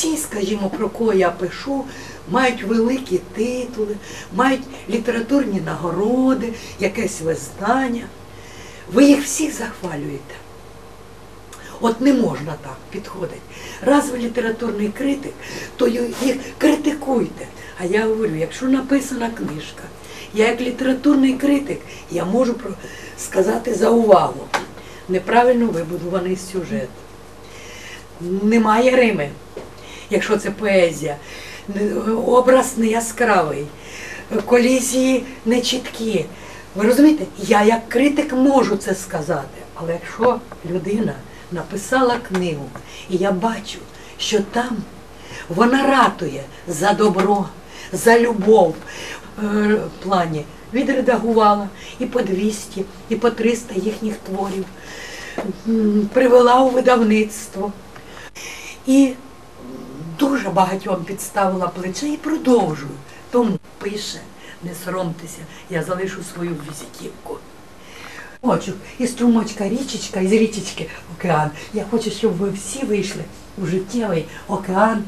всі, скажімо, про кого я пишу, мають великі титули, мають літературні нагороди, якесь визнання. Ви їх всіх захвалюєте. От не можна так підходити. Раз ви літературний критик, то їх критикуйте. А я говорю, якщо написана книжка, я як літературний критик, я можу сказати за увагу. Неправильно вибудований сюжет. Немає Рими, якщо це поезія. Образ не яскравий, колізії не чіткі. Ви розумієте, я як критик можу це сказати, але якщо людина написала книгу, і я бачу, що там вона ратує за добро, за любов е, в плані відредагувала і по 200, і по 300 їхніх творів, привела у видавництво. І дуже багатьом підставила плече і продовжую. Тому пише, не соромтеся, я залишу свою візитівку. Хочу і струмочка, річечка, із річечки океан. Я хочу, щоб ви всі вийшли у життєвий океан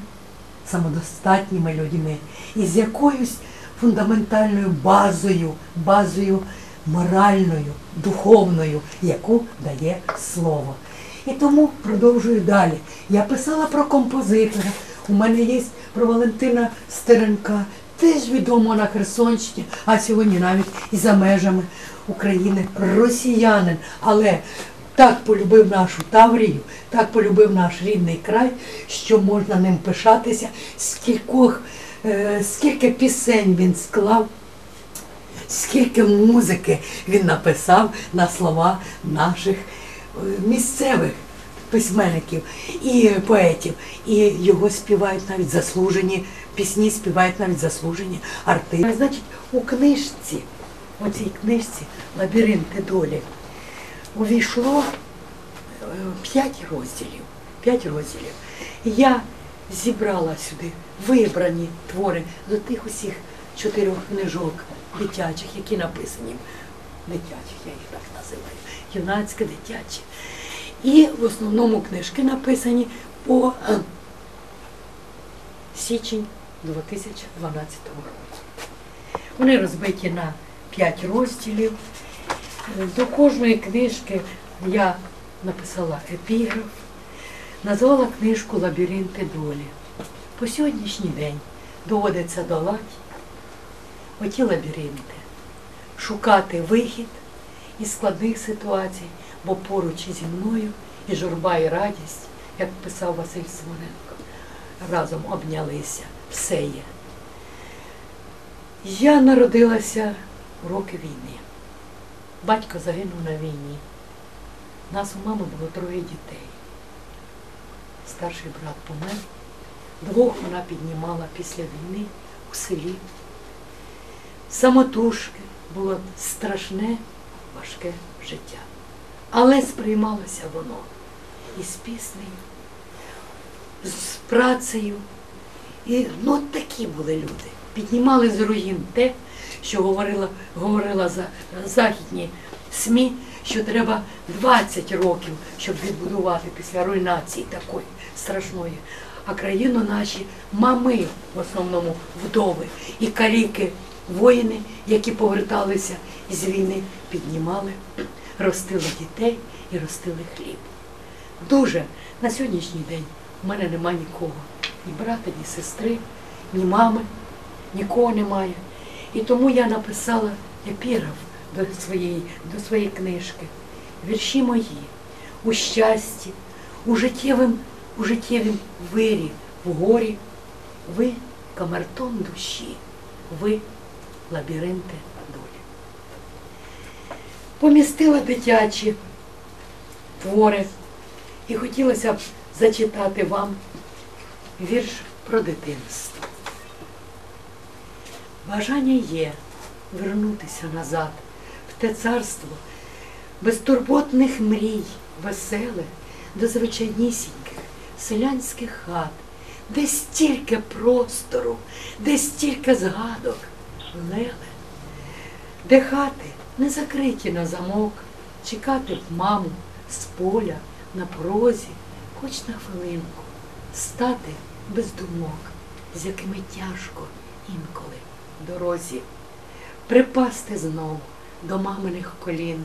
самодостатніми людьми і з якоюсь фундаментальною базою, базою моральною, духовною, яку дає слово. І тому продовжую далі. Я писала про композитора. У мене є про Валентина Стеренка, теж відомо на Херсонщині, а сьогодні навіть і за межами України росіянин. Але так полюбив нашу Таврію, так полюбив наш рідний край, що можна ним пишатися, скількох, е, скільки пісень він склав скільки музики він написав на слова наших е, місцевих письменників і поетів. І його співають навіть заслужені, пісні співають навіть заслужені артисти. Значить, у книжці, у цій книжці Лабіринти долі увійшло е, п'ять розділів. П'ять розділів. Я зібрала сюди вибрані твори з тих усіх чотирьох книжок дитячих, які написані. Дитячих, я їх так називаю. Юнацьке, дитяче. І в основному книжки написані по е, січень 2012 року. Вони розбиті на п'ять розділів. Е, До кожної книжки я написала епіграф, назвала книжку Лабіринти долі. По сьогоднішній день доводиться долати оті лабіринти, шукати вихід із складних ситуацій, бо поруч зі мною і журба, і радість, як писав Василь Симоненко, разом обнялися, все є. Я народилася у роки війни. Батько загинув на війні. Нас у мами було троє дітей. Старший брат помер. Двох вона піднімала після війни у селі. Самотужки було страшне, важке життя. Але сприймалося воно і з піснею, з працею. І ну, такі були люди. Піднімали з руїн те, що говорила, говорила за західні СМІ, що треба 20 років, щоб відбудувати після руйнації такої страшної. А країну наші мами, в основному вдови, і каліки, воїни, які поверталися з війни, піднімали, ростили дітей і ростили хліб. Дуже на сьогоднішній день у мене нема нікого. Ні брата, ні сестри, ні мами, нікого немає. І тому я написала епіграф до своєї, до своєї книжки. Вірші мої у щасті, у життєвим, у життєвім вирі, в горі. Ви камертон душі, ви лабіринти долі. Помістила дитячі твори і хотілося б зачитати вам вірш про дитинство. Бажання є вернутися назад в те царство безтурботних мрій, веселе, до звичайнісіньких селянських хат, де стільки простору, де стільки згадок, леле, де хати не закриті на замок, чекати б маму з поля на прозі, хоч на хвилинку, стати без думок, з якими тяжко інколи дорозі, припасти знову до маминих колін,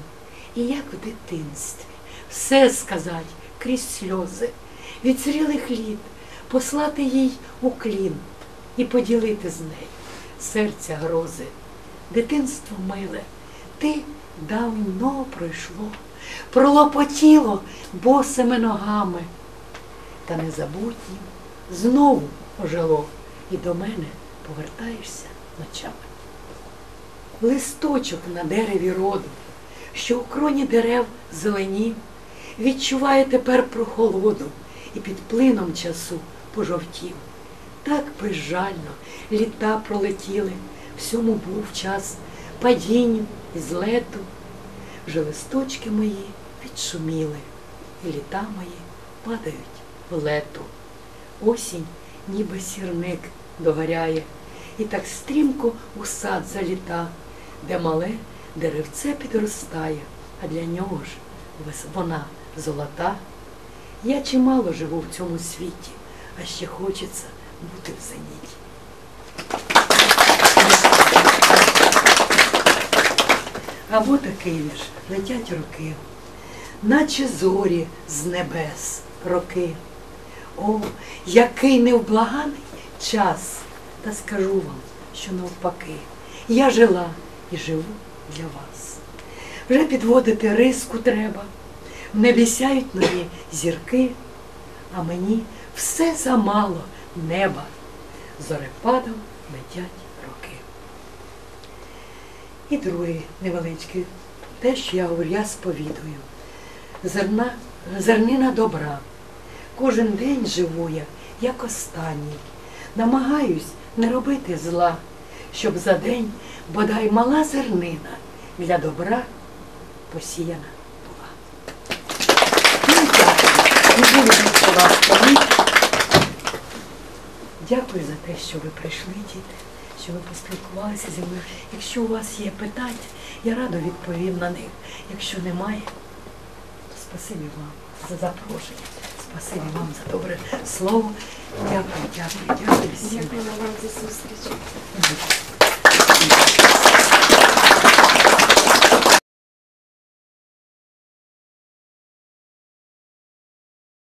і як в дитинстві все сказать крізь сльози, від зрілих літ послати їй уклін і поділити з нею серця грози. Дитинство миле, ти давно пройшло, пролопотіло босими ногами, та незабутнім знову ожило, і до мене повертаєшся ночами. Листочок на дереві роду, що у кроні дерев зеленів, відчуває тепер прохолоду і під плином часу пожовтів. Так безжально літа пролетіли, всьому був час падінню і злету. Вже листочки мої відшуміли, і літа мої падають в лету. Осінь, ніби сірник догоряє, і так стрімко у сад заліта, де мале деревце підростає, а для нього ж вона золота. Я чимало живу в цьому світі, а ще хочеться бути в зеніті. Або такий вірш летять роки, наче зорі з небес роки. О, який невблаганий час! Та скажу вам, що навпаки, я жила і живу для вас. Вже підводити риску треба, в небі сяють зірки, а мені все замало неба. Зорепадом летять. І другий невеличкий, те, що я говорю, я сповідую. Зерна, зернина добра. Кожен день живу я, як останній. Намагаюсь не робити зла, щоб за день бодай мала зернина для добра посіяна була. Ну, дякую. Дякую за те, що ви прийшли, діти, що ви поспілкувалися зі мною. Якщо у вас є питання, я радо відповім на них. Якщо немає, то спасибі вам за запрошення. Спасибі вам за добре слово. Дякую, дякую, дякую всім. Дякую вам за зустріч.